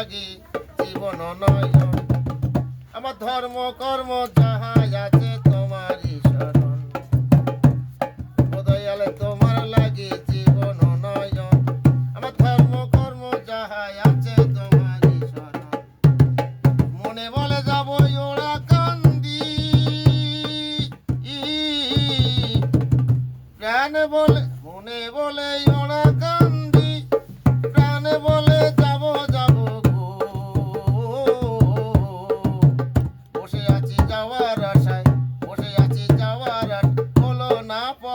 লাগি জীবন নয় আমার ধর্ম, কর্ম যাহা আছে তোমার শরণ বদয়ালে তোমার লাগি জীবন নয় আমার ধর্ম, কর্ম যাহা আছে তোমার শরণ মনে বলে যাব ওরা কান্দি। প্রাণ বলে, মনে বলে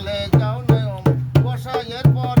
তালে যাও নয় বসা এরপর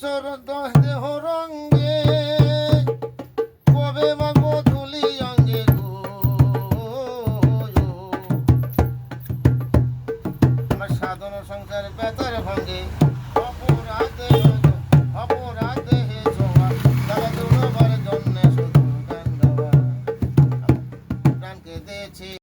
চরণ